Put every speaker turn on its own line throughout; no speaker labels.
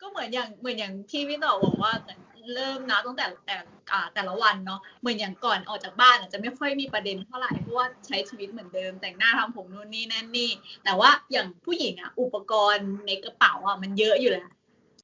ก็เหมือนอย่างเหมือนอย่างที่พี่ต่อบอกว่าเริ่มนะตั้งแต่แต่แต่ละวันเนาะเหมือนอย่างก่อนออกจากบ้านอาจจะไม่ค่อยมีประเด็นเท่าไหร่เพราะว่าใช้ชีวิตเหมือนเดิม แต่งหน้าทำผมนู่นนี่นั่นนี่ แต่ว่าอย่างผู้หญิงอะอุปกรณ์ในกระเป๋าอะมันเยอะอยู่แล้ว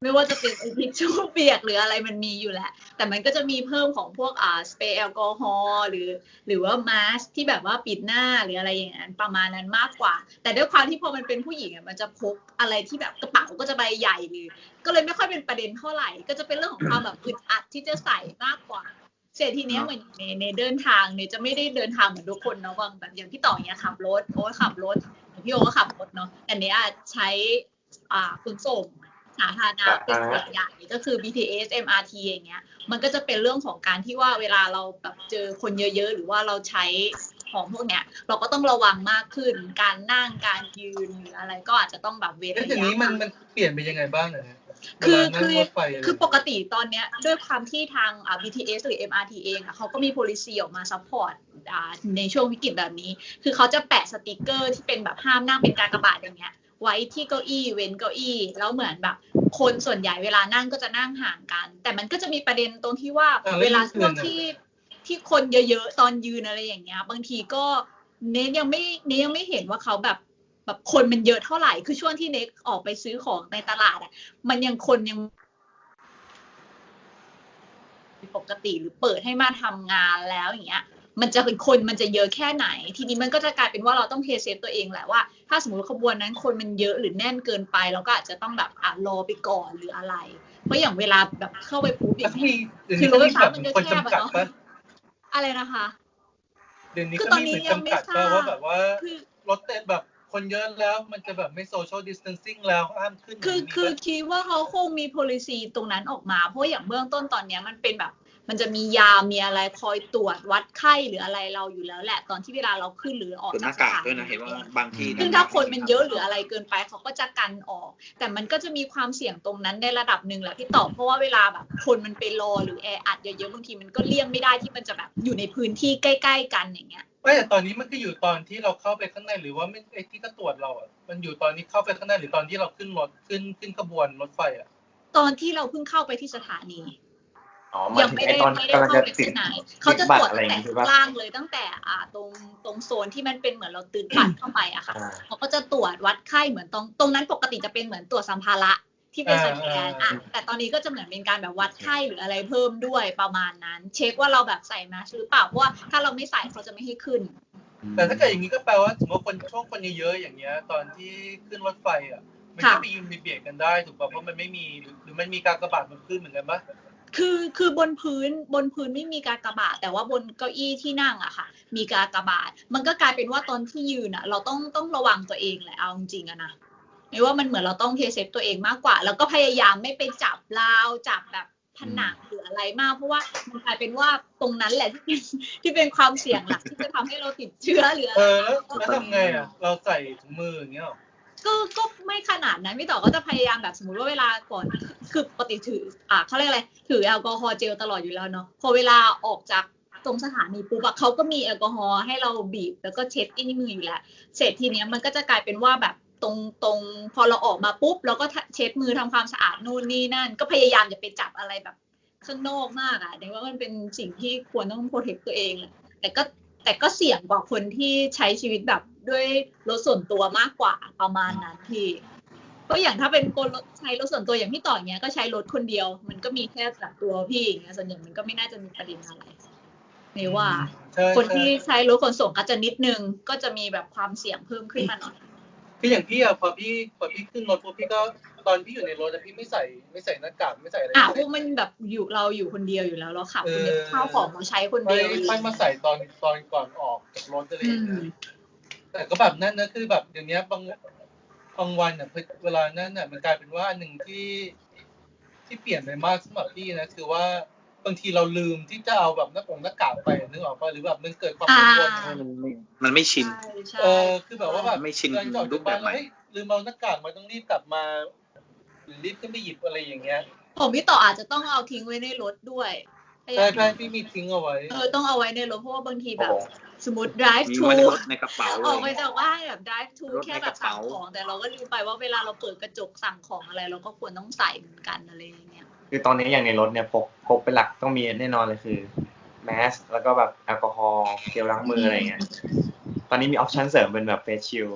ไม่ว่าจะเป็นทิชชู่เปียกหรืออะไรมันมีอยู่แล้ว แต่มันก็จะมีเพิ่มของพวกอ่าสเปรย์แอลกอฮอล์หรือ หรือว่ามาสที่แบบว่าปิดหน้าหรืออะไรอย่างนั้นประมาณนั้นมากกว่า แต่ด้วยความที่พอมันเป็นผู้หญิงอะมันจะพกอะไรที่แบบกระเป๋าก็จะใบใหญ่หรือก็เลยไม่ค่อยเป็นประเด็นเท่าไหร่ ก็จะเป็นเรื่องของความแบบอึดอัดที่จะใส่มากกว่าเสร็จทีเนี้ยเหมือนในในเดินทางเนี่ยจะไม่ได้เดินทางเหมือนทุกคนเนาะบางแบบอย่างพี่ต่อเนี่ยขับรถโอ้ขับรถพี่โอก็ขับรถเนาะแต่เนี้ยใช้อ่าขนส่ง สาธารณะเป็นส่วนใหญ่ก็คือ BTS MRT อย่างเงี้ย มันก็จะเป็นเรื่องของการที่ว่าเวลาเราแบบเจอคนเยอะๆ หรือว่าเราใช้ของพวกเนี้ย เราก็ต้องระวังมากขึ้น การนั่งการยืนหรืออะไรก็อาจจะต้องแบบเว้น
แล้ว
ระ
ที
ยะ
นี้มันมันเปลี่ยนไปยังไงบ้างนะฮะ
คือ
เวลานั่ง
คือ
รถไฟะไร
คือปกติตอนเนี้ยด้วยความที่ทางอ่า BTS หรือ MRT เองอะเขาก็มี policy ออกมา support อ่าในช่วงวิกฤตแบบนี้ คือเขาจะแปะสติกเกอร์ที่เป็นแบบห้ามนั่งเป็นกากบาทอย่างเงี้ย ไว้ที่เก้าอี้เว้นเก้าอี้แล้วเหมือนแบบ คนส่วนใหญ่เวลานั่งก็จะนั่งห่างกัน แต่มันก็จะมีประเด็นตรงที่ว่า
อะแล้ว
เวลา
ยืน
ช่วง
น่ะ
ที่ที่คนเยอะๆตอนยืนอะไรอย่างเงี้ย บางทีก็เนทยังไม่เนทยังไม่เห็นว่าเขาแบบแบบคนมันเยอะเท่าไหร่คือช่วงที่เนทออกไปซื้อของในตลาดอะ มันยังคนยังปกติหรือเปิดให้มาทำงานแล้วอย่างเงี้ย มันจะเป็นคนมันจะเยอะแค่ไหน ทีนี้มันก็จะกลายเป็นว่าเราต้องเทเซฟตัวเองแหละว่า ถ้าสมมติขบวนนั้นคนมันเยอะหรือแน่นเกินไปเราก็อาจจะต้องแบบอะรอไปก่อนหรืออะไร เพราะอย่างเวลาแบบเข้าไปปุ๊บอ
แล้ว
ย่างเงี้
มี
ย
เดี๋ยว
คื
นี้
อร
ก็
ถไฟ
มี
ฟ้า
แบบ
มันจะ
คน
แคบ
จำ
อะ
กัด
เนาะ
ปะ
อะไรนะคะ
เดี๋ยวนี้
คือ
ก็
ตอน
มี
นี้
เหมือน
ยังไม่
จำกัด
ทรา
ปะ
บ
ว่าแบบว่า
คือ
รถเต้นแบบคนเยอะแล้วมันจะแบบไม่โซเชียลดิสเทนซิ่งแล้วห้ามขึ้น
คือ
มีปะ
คือคิดว่าเขาคงมี policy ตรงนั้นออกมา เพราะอย่างเบื้องต้นตอนเนี้ยมันเป็นแบบ มันจะมียามีอะไรคอยตรวจวัดไข้หรืออะไรเราอยู่แล้วแหละ ตอนที่เวลาเราขึ้นหรือออก
เป็นห
จาก
น้า
ส
กาก
ถา
ด้วยนะเห็นว่าบางที่
ซึ่งถ้าคนมันเยอะหรืออะไรเกินไปเขาก็จะกันออก แต่มันก็จะมีความเสี่ยงตรงนั้นในระดับหนึ่งแหละพี่ตอบเพราะว่าเวลาแบบคนมันไปรอหรือแออัดเยอะๆบางทีมันก็เลี่ยงไม่ได้ที่มันจะแบบอยู่ในพื้นที่ใกล้ ๆ กันอย่างเงี้ย
ไม่แต่ตอนนี้มันก็อยู่ตอนที่เราเข้าไปข้างในหรือว่าไม่ไอ้ที่ก็ตรวจเราอะมันอยู่ตอนนี้เข้าไปข้างในหรือตอนที่เราขึ้นรถขึ้นขึ้นขบวนรถไฟอะ
ตอนที่เราเพิ่งเข้าไปที่สถานี
อ๋อหมาย
ยัง
ถึง
ไม่
ไอ้
ได้
ตอน
ไม่ได้
กำลัง
เข้า
จะ
ไป
ติด
ข้างในเขาจะตรวจ
อะไร
ตั้ง
อย่าง
แต่
งี้ใช่ปะ
ล่างเลยตั้งแต่อ่าตรงตรงโซนที่มันเป็นเหมือนเราตื่นปัดเข้าไปอะค่ะ
อ่า
เขาก็จะตรวจวัดไข้เหมือนตรงตรงนั้นปกติจะเป็นเหมือนตรวจสัมภาระที่เป็นสแกนอะแต่ตอนนี้ก็จะเหมือนเป็นการแบบวัดไข้หรืออะไรเพิ่มด้วยประมาณนั้น เช็คว่าเราแบบใส่มาหรือเปล่าเพราะว่าถ้าเราไม่ใส่เขาจะไม่ให้ขึ้น
แต่ถ้าเกิดอย่างนี้ก็แปลว่าสมมติคนช่วงคนเยอะๆอย่างเงี้ย ตอนที่ขึ้นรถไฟอะมันก็
ค่ะ
ไปยืนเบียดกันได้ถูกป่ะเพราะมันไม่มีหรือหรือมันมีการกระบาดมันขึ้นเหมือนกันปะ
คือคือบนพื้นบนพื้นไม่มีกากบาทแต่ว่าบนเก้าอี้ที่นั่งอะค่ะ มีกากบาทมันก็กลายเป็นว่าตอนที่ยืนอะเราต้องต้องระวังตัวเองแหละเอาจริงๆอะนะไม่ว่ามันเหมือนเราต้องเทเซฟตัวเองมากกว่า แล้วก็พยายามไม่ไปจับราวจับแบบผนังหรืออะไรมาก เพราะว่ามันกลายเป็นว่าตรงนั้นแหละที่เป็นที่เป็นความเสี่ยงหลักที่จะทำให้เราติดเชื้อหรืออะ
เอ
ไร
อแล้วแล้วทำไงอะเราใส่ถุงมืออย่างเงี้ยหรอ
ก็ก็ไม่ขนาดนั้นพี่ต่อก็จะพยายามแบบสมมติว่าเวลาก่อนคือปกติถืออ่าเขาเรียกอะไรถือแอลกอฮอล์เจลตลอดอยู่แล้วเนาะพอเวลาออกจากตรงสถานีปุ๊บอะเขาก็มีแอลกอฮอล์ให้เราบีบแล้วก็เช็ดที่มืออยู่แล้วเสร็จทีเนี้ยมันก็จะกลายเป็นว่าแบบตรงตรงพอเราออกมาปุ๊บเราก็เช็ดมือทำความสะอาดนู่นนี่นั่น ก็พยายามอย่าไปจับอะไรแบบข้างนอกมากอะเดี๋ยวว่ามันเป็นสิ่งที่ควรต้องโปรเทคตัวเองแหละแต่ก็แต่ก็เสี่ยงกว่าคนที่ใช้ชีวิตแบบ ด้วยรถส่วนตัวมากกว่าประมาณนั้นพี่ก็อย่างถ้าเป็นคนรถใช้รถส่วนตัวอย่างพี่ต่ออย่างเงี้ยก็ใช้รถคนเดียว มันก็มีแค่แบบตัวพี่อย่างเงี้ยส่วนใหญ่มันก็ไม่น่าจะมีประเด็นอะไรไม่ว่า
ใช่
คน
ใช่
ที่ใช้รถขนส่งก็จะนิดนึงก็จะมีแบบความเสี่ยงเพิ่มขึ้นมาหน่อย
คืออย่างพี่อะพอพี่พอพี่ขึ้นรถปุ๊บพี่ก็ตอนพี่อยู่ในรถอะพี่ไม่ใส่ไม่ใส่หน้ากากไม่ใส่อะไร
อะ
เล
พวยกมันแบบอยู่เราอยู่คนเดียวอยู่แล้วเราขับคนเดียว
เออ
ข้าวของเราใช้คน
ไม่
เดียว
ไม่มาใส่ตอนตอนก่อนออกจากรถอะไรอ
อื
ย่าง
ม
เงี้ย แต่ก็แบบนั่นนะคือแบบเดี๋ยวนี้บางบางวันอะเวลานั้นอะมันกลายเป็นว่าอันหนึ่งที่ที่เปลี่ยนไปมากสำหรับพี่นะคือว่าบางทีเราลืมที่จะเอาแบบหน้ากงหน้ากากไปนึกออกป่ะหรือแบบมันเกิดความกังวล
อ่า
มันไม่มันไม่ชิน
ใช่ใช่
เออคือแบบว่าแบบ
ไม่ชิน
เดินออก
รู
จาก
ปแบบ
บ้าน
ใหม่
แล้วเฮ้ยลืมเอาหน้ากากมาต้องรีบกลับมาหรือรีบขึ้นไปหยิบอะไรอย่างเงี้ย
ผมพี่ต่ออาจจะต้องเอาทิ้งไว้ในรถด้วย
ใช่ใช่พี่มีทิ้งเอาไว้
เออต้องเอาไว้ในรถเพราะว่าบางทีแบบ
โอ้
สมมติ drive
มี
to
ไว้ในรถในกระเป๋า
อ
เล
อกไป
ย
จากบ้านแบบ drive to
รถใน
แค่แบบ
กระ
สั่ง
เป๋า
ของ แต่เราก็ลืมไปว่าเวลาเราเปิดกระจกสั่งของอะไร เราก็ควรต้องใส่เหมือนกันอะไรอย่างเงี้ย
คือตอนนี้อย่างในรถเนี่ยพกพกเป็นหลักต้องมีแน่นอนเลยคือแมสแล้วก็แบบแอลกอฮอล์เจลล้างมืออะไรเงี้ยตอนนี้มีออปชั่นเสริมเป็นแบบเฟสชิล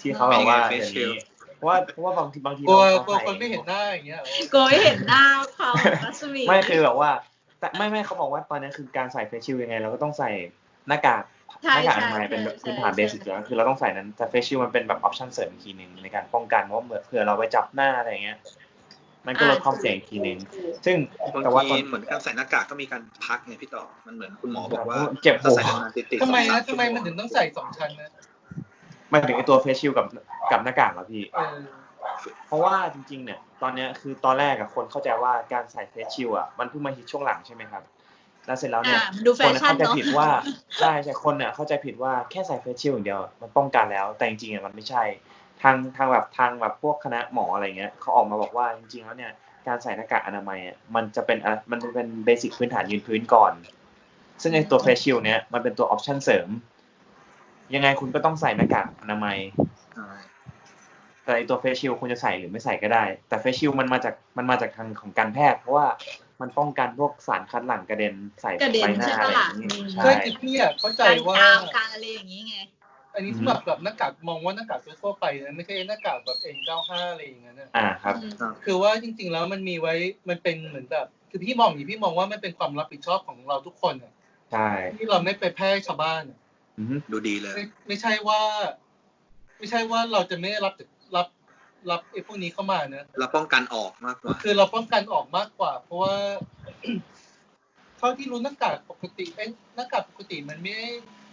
ที่เขาบอกว่า
เป็นไง face
เดี๋ยว
shield
นี้เพราะว่าเพราะว่าบางทีบางที
กลัว
เรา
กลัว
ใส่
คนไม่เห็นหน้าอย่างเงี้ย
โกยเห็นหน้าเขารัศมี
ไม่คือแบบว่า แต่ไม่ไม่เขาบอกว่าตอนนี้คือการใส่เฟสชิลยังไง เราก็ต้องใส่หน้ากากห
ใช่
น้ากากอ
ใช่
นามัยเป็นแบบ
ใช่
พื้นฐาน
ใช่
เบสิกอยู่แล้วคือเราต้องใส่นั้นแต่เฟสชิลมันเป็นแบบออปชั่นเสริมอีกทีหนึ่งในการป้องกันว่าเผื่อเราไปจับหน้าอะไรอย่างเงี้ย มันก็ลดความเสี่ยงอีกทีหนึ่งซึ่ง
บาง
แต่ว่าต
ที
อน
เหมือนการใส่หน้ากากก็มีการพักไงพี่ต่อมันเหมือนคุณหมอบอกว่า
เจ็บหัว
ถ้าใส่นานๆติดๆ
ทำไม
สอ
นะ
งสา
ทำไมมันถึงต้องใส่สองชั้นนะ
หมายถึงไอตัวเฟสชิลกับกับหน้ากากเหรอพี่
เออ
เพราะว่าจริงๆ เนี่ย ตอนเนี้ยคือตอนแรกอะคนเข้าใจว่าการใส่เฟสชิลอะมันเพิ่งมาฮิตช่วงหลังใช่ไหมครับ แล้วเสร็จแล้วเนี่ย
อ่ามันดูแฟ
คน
ชั่น
เข้าใจ
เนาะ
ผิดว่าใช่ใช่คนเนี่ยเข้าใจผิดว่าแค่ใส่เฟสชิลอย่างเดียวมันป้องกันแล้ว แต่จริงๆอะมันไม่ใช่ ทางทางแบบทางแบบพวกคณะหมออะไรเงี้ยเขาออกมาบอกว่าจริงๆ แล้วเนี่ยการใส่หน้ากากอนามัยอะมันจะเป็นอะมันจะเป็นเบสิกพื้นฐานยืนพื้นก่อน ซึ่งไอตัวเฟสชิลเนี่ยมันเป็นตัวออปชั่นเสริม ยังไงคุณก็ต้องใส่หน้ากากอนามัย
ใช่
แต่ไอตัวเฟสชิลคุณจะใส่หรือไม่ใส่ก็ได้ แต่เฟสชิลมันมาจากมันมาจากทางของการแพทย์ เพราะว่ามันป้องกันพวกสารคัดหลั่งกระเด็นใส่
กระเด็น
ใบหน้า
ใช่
อะ
ปะ
ไรอ
ล่ะ
ย่างนี้
อืม
ใช่
ใช่คือพี่อะเข้าใจ
การ
ว่า
ตามการอะไรอย่างนี้ไง
อันนี้สำหรับแบบหน้ากากมองว่าหน้ากากทั่วๆไปนะไม่ใช่หน้ากากแบบ N95 อะไรอย่างเงี้ยนะ
อ่าครับ
คือว่าจริง ๆ แล้วมันมีไว้มันเป็นเหมือนแบบคือพี่มองอย่างนี้พี่มองว่ามันเป็นความรับผิดชอบของเราทุกคนอะ
ใช่
ที่เราไม่ไปแพร่ให้ชาวบ้านอะ
อือฮึ
ดูดีเลย
ไม่ไม่ใช่ว่า ไม่ใช่ว่าเราจะไม่รับรับ รับไอ้พวกนี้เข้ามานะ
เราป้องกันออกมากกว่า
คือเราป้องกันออกมากกว่า เพราะว่าเท่าที่รู้หน้ากากปกติเอ้ยหน้ากากปกติมันไม่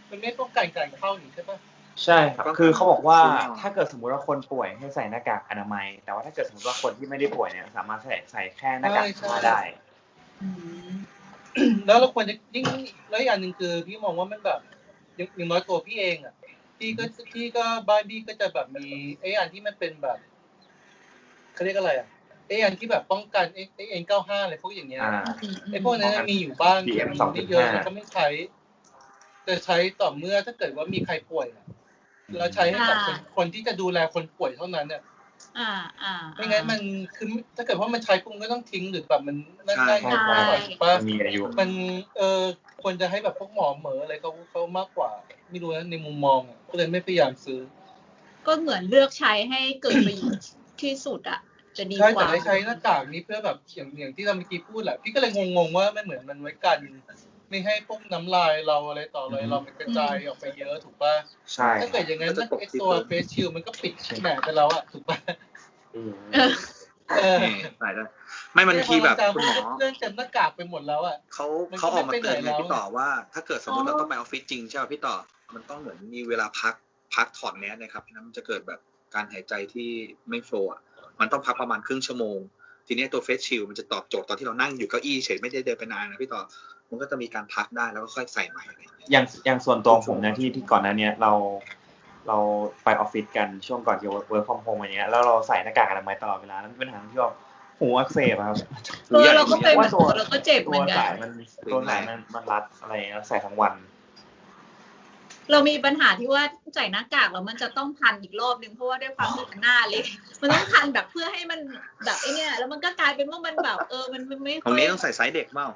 มันไม่ป้องกันการเข้าหนิใช่ปะ
ใช่ครับ
ป้องกัน
คือเขาบอกว่า
ซื้อมา
ถ้าเกิดสมมติว่าคนป่วยให้ใส่หน้ากากอนามัย แต่ว่าถ้าเกิดสมมติว่าคนที่ไม่ได้ป่วยเนี่ยสามารถใส่ใส่แค่หน้ากากผ้าได้
อืม
แล้วเราควรจะยิ่งแล้วอีกอันหนึ่งคือพี่มองว่ามันแบบอย่างอย่างน้อยตัวพี่เองอะพี่ก็พี่ก็บ้านพี่ก็จะแบบมีไอ้อันที่มันเป็นแบบ เขาเรียกอะไรอะไอ้อันที่แบบป้องกันไอ้ไอ้เอ็นเก้าห้าอะไรพวกอย่างเงี้ย
อ่า
ไอ้พวกนั้นมีอยู่บ้าง
PM
แต่มีไม่เยอะ
2.5
แล้วก็ไม่ใช้จะใช้ต่อเมื่อถ้าเกิดว่ามีใครป่วยอะเราใช้ให้กับคนคนที่จะดูแลคนป่วยเท่านั้นเนี่ย
อ่าอ่า
ไม่งั้นมันคือถ้าเกิดว่ามันใช้ปุ๊บมันก็ต้องทิ้งหรือแบบมันนั่น
ใช่
ได้
ใช่
ไม่ไหวถูกปะ
มันมีอายุ
มันเออควรจะให้แบบพวกหมอเหมออะไรเขาเขามากกว่า ไม่รู้นะในมุมมองอะก็เลยไม่พยายามซื้อ
ก็เหมือนเลือกใช้ให้เกิดประโยชน์ที่สุดอะ จะดี
ใช่
ก
แต่
ว่า
ได้ใช้หน้ากากนี้เพื่อแบบอย่างอย่างที่เราเมื่อกี้พูดแหละ พี่ก็เลยงงๆว่ามันเหมือนมันไว้กัน ไม่ให้พวกน้ำลายเราอะไรต่ออะไร
อืม
เรามันกระจายออกไปเยอะถูกป่ะ
ใช่
ถ้าเกิดอย่างนั้น
ก็จะปก
ไอ้
ปิด
ตัวเฟสชิลมันก็ปิดแหนไปแล้วอะถูกป่ะ
อืม
เออ
เออ
นี่ใส่ได้ไม่มันทีแบบคุณหมอ
เรื่องจำหน้ากากไปหมดแล้วอะ
เขา
มันก็
เขาออกมาเตือน
ไม่
ไง
ไปไหนแล้ว
พี่ต่อว่า ถ้าเกิดสมมติเราต้องไปออฟฟิศจริงใช่ไหมพี่ต่อ มันต้องเหมือนมีเวลาพักพักถอดแมสนะครับนั้นมันจะเกิดแบบการหายใจที่ไม่โฟล์อะ มันต้องพักประมาณครึ่งชั่วโมง ทีนี้ตัวเฟสชิลมันจะตอบโจทย์ตอนที่เรานั่งอยู่เก้าอี้เฉยไม่ได้เดินไปนานนะพี่ต่อมันก็จะมีการพักได้แล้วก็ค่อยใส่ใหม่อะไรอย่างเงี้ย
อย่างอย่างส่วนตัวผมนะที่ที่ก่อนหน้าเนี้ยเรา เราไปออฟฟิศกันช่วงก่อนจะ work from home อะไรเงี้ยแล้วเราใส่หน้ากากอนามัยตลอดเวลานั้นเป็นปัญหาที่ว่าหูอักเสบอะครับ
เออเราก็เป็นเหมือน
ตัว
เราก็เจ็บเห
ตั
มื
ว
อนกั
สาย
น
มันตัวสายมันมันรัดอะไรเงี้ยใส่ทั้งวัน
เรามีปัญหาที่ว่าใส่หน้ากากแล้วมันจะต้องพันอีกรอบนึงเพราะว่าด้วยความที่มันหน้าเล็กมันต้องพันแบบเพื่อให้มันแบบไอ้เนี่ยแล้วมันก็กลายเป็นว่ามันแบบเออมันมันไม่
ตร
ค่
ง
อย
นี้ต้องใส่ไซส์เด็กเปล่า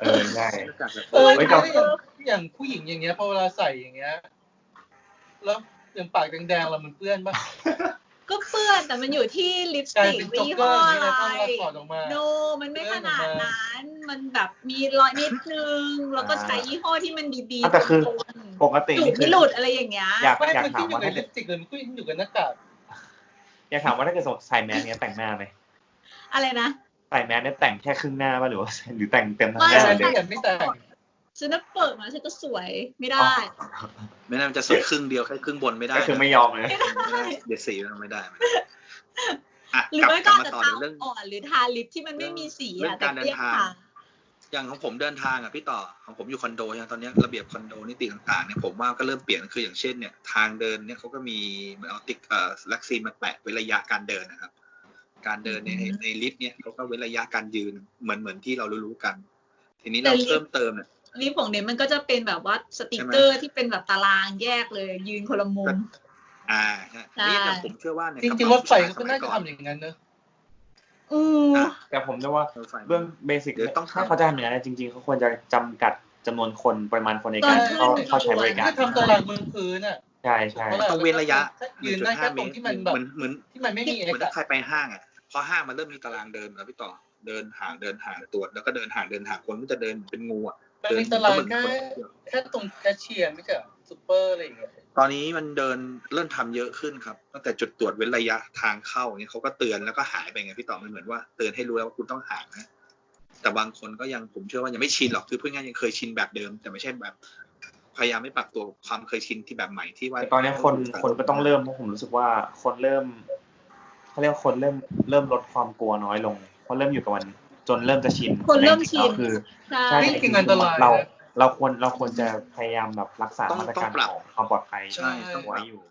เออใช่
หน้ากากแบบ
เออ
ไว้
ใช่
ก่อน
อย่างอย่างผู้หญิงอย่างเงี้ยพอเวลาใส่อย่างเงี้ยแล้วอย่างปากแดงๆเรามันเปื้อนปะ
ก็เปื้อนแต่มันอยู่ที่ลิปส
กลาย
ติก
เป็นจ็อก
ยี่
เก
ห้
อ
อ
ร์อย่าง
อะ
เงี้ย
ไร
ต้องเราถอดออกมา
โนมันไม่
เปื้
ข
อนออก
นาด
มา
นั้น มันแบบมีรอยนิดนึง แล้วก็ใช้ยี่ห้อที่มันดี
อะแต่คือ
ๆ
ปกติ
จุด
นี่คื
ไม่
อ
หลุดอะไรอย่างเงี้ย
อยาก
ไม่
อยาก
มัน
ถา
ขึ้
ม
นอยู่
ว่า
กับ
ถ้า
ลิ
เกิด
ปสติกเลยมันขึ้นอยู่กับหน้ากาก
อยากถามว่าถ้าเกิดใส่แมสเนี้ยแต่งหน้าไหม
อะไรนะ
ใส่แมสเนี้ยแต่งแค่ครึ่งหน้าป่ะหรือว่าหรือแต่งเต็มทั้ง
ไม่
หน้า
ใช่
เล
ไม่
ย
แต่ไม่แต่ง
ฉันน่ะเปิดมาฉันก็สวยไม่ได้
ไม่น่ามันจะสวยครึ่งเดียวแค่ครึ่งบนไม่ได้
ก็คือไม่ยอมเลย
ไม่ได้
ไม่ได้เดี๋ยวสีมันไม่ได้ไม่ได้อะ
หรือก
ลับ
ไม่
ก
ก็
ลับ
อาจ
มา
จะ
ต่อ
ทา
ในเรื่อง
อ่อนหรือทาลิปที่มันไม่มีสี
เรื่อ
อะ
ง
แต่
การเดิ
เรี
น
ยก
ทาง
ทา
อย่างของผมเดินทางอะพี่ต่อของผมอยู่คอนโดใช่ไหมตอนเนี้ยระเบียบคอนโดนิติต่างๆเนี่ยผมว่าก็เริ่มเปลี่ยนคืออย่างเช่นเนี่ยทางเดินเนี่ยเขาก็มีเหมือนเอาติ๊กเอ่อวัคซีนมาแปะไว้ระยะการเดินนะครับ การเดินในในลิฟต์เนี่ยเขาก็เว้นระยะการยืนเหมือนเหมือนที่เรารู้ๆกัน ทีนี้เรา
แต่ลิฟต์
เพิ่มเติมเนี่ย
ลิฟต์ของเน้นมันก็จะเป็นแบบว่าสติกเกอร์ที่เป็นแบบตารางแยกเลย ยืนคนละมุม
อ่าใช่
ใช่
นี่แต่ผมเชื่อว่าใน
จริง
กะ
ๆร
เป๋า
ถไฟ
ผู้ชย
ก็น่าจะ
สมัย
ทำอย่างนั้นเนอะ
อือ
อะ
แต่ผมจะว่า
รถไฟ
เรื่องเบสิก
เดี๋ยวต้อง
ถ้า
ทำ
เขาจะทำอย่างนั้นจริง ๆ เขาควรจะจำกัดจำนวนคนปริมาณคนในการ
ตอน
เข้า
ขึ้น
เข้าใช้บริการ
คือทำตารางเมืองพื้นอะ
ใช่ใช่
ต้องเว้นระยะ
ยืนได้แค่ตรงที่มันแบบ
เหมือนเหมือน
ที่มันไม่มี
เห
เอ็ก
มือน
ซ์
ถ้า
อะ
ใครไปห้างอะพอห้างมันเริ่มมีตารางเดินแล้วพี่ต่อเดินห่างเดินห่างตรวจแล้วก็เดินห่างเดินห่างคนก็จะเดินเป็นงูอะ
มัน
เดิ
มีตาราง
เหมือน
แค่
คนเดียว
แค่ตรงแคชเชียร์ไม่ใช่เหรอซูเปอร์อะไรอย่างเงี้ย
ตอนนี้มันเดินเริ่มทำเยอะขึ้นครับตั้งแต่จุดตรวจเว้นระยะทางเข้าเนี่ยเขาก็เตือนแล้วก็หายไปไงพี่ต่อมันเหมือนว่าเตือนให้รู้แล้วว่าคุณต้องห่างนะแต่บางคนก็ยังผมเชื่อว่ายังไม่ชินหรอกคือพูดง่ายๆยังเคยชินแบบเดิม แต่ไม่ใช่แบบ พยายามไม่ปรับตัวความเคยชินที่แบบใหม่ที่ว่า
แต่ตอนนี้คนคนก็ต้องเริ่มเพราะผมรู้สึกว่าคนเริ่มเขาเรียกว่าคนเริ่มเริ่มลดความกลัวน้อยลงเพราะเริ่มอยู่กับมัน จนเริ่มจะชิน
คนเริ่มชิน
แต่จริงๆแล้วคือ
ใช่
ใช่
นี่คืออันตรายนะ
เราเราควรเราควรจะพยายามแบบรักษา
ต้อง
มาตร
ต้อ
การ
งปรับ
ของความปลอดภัย
ใช่ต้องป
ไว้
รับ
อยู่